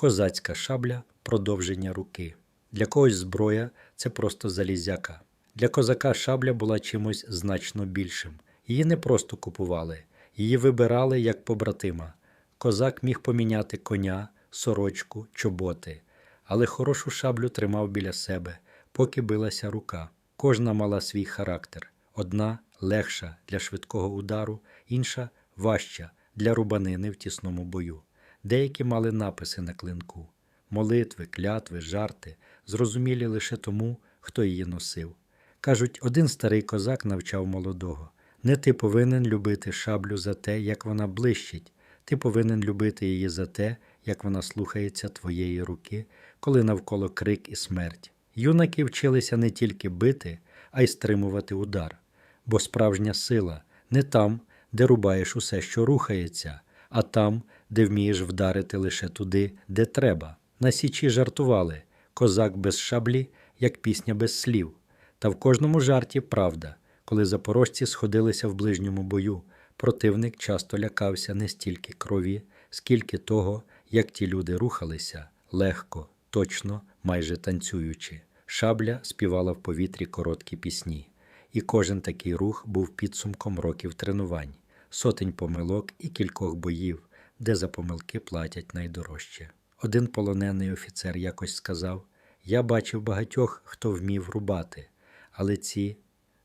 Козацька шабля продовження руки. Для когось зброя це просто залізяка. Для козака шабля була чимось значно більшим. Її не просто купували, її вибирали як побратима. Козак міг поміняти коня, сорочку, чоботи, але хорошу шаблю тримав біля себе, поки билася рука. Кожна мала свій характер. Одна легша для швидкого удару, інша важча для рубанини в тісному бою. Деякі мали написи на клинку, молитви, клятви, жарти, зрозумілі лише тому, хто її носив. Кажуть, один старий козак навчав молодого. Не ти повинен любити шаблю за те, як вона блищить, ти повинен любити її за те, як вона слухається твоєї руки, коли навколо крик і смерть. Юнаки вчилися не тільки бити, а й стримувати удар. Бо справжня сила не там, де рубаєш усе, що рухається, а там, де вмієш вдарити лише туди, де треба. На січі жартували козак без шаблі, як пісня без слів. Та в кожному жарті правда, коли запорожці сходилися в ближньому бою, противник часто лякався не стільки крові, скільки того, як ті люди рухалися легко, точно, майже танцюючи. Шабля співала в повітрі короткі пісні, і кожен такий рух був підсумком років тренувань, сотень помилок і кількох боїв, де за помилки платять найдорожче. Один полонений офіцер якось сказав: Я бачив багатьох, хто вмів рубати, але ці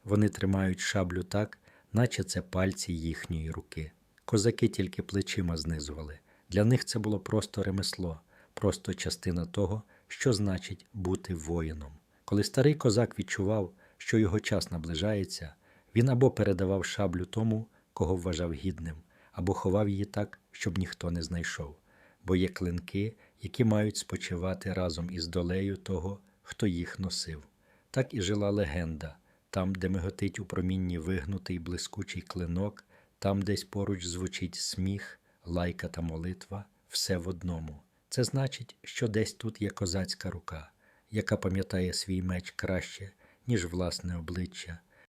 вони тримають шаблю так, наче це пальці їхньої руки. Козаки тільки плечима знизували. Для них це було просто ремесло, просто частина того, що значить бути воїном. Коли старий козак відчував, що його час наближається, він або передавав шаблю тому, кого вважав гідним, або ховав її так, щоб ніхто не знайшов. Бо є клинки, які мають спочивати разом із долею того, хто їх носив. Так і жила легенда, там, де миготить у промінні вигнутий блискучий клинок, там десь поруч звучить сміх, лайка та молитва, все в одному. Це значить, що десь тут є козацька рука, яка пам'ятає свій меч краще, ніж власне обличчя,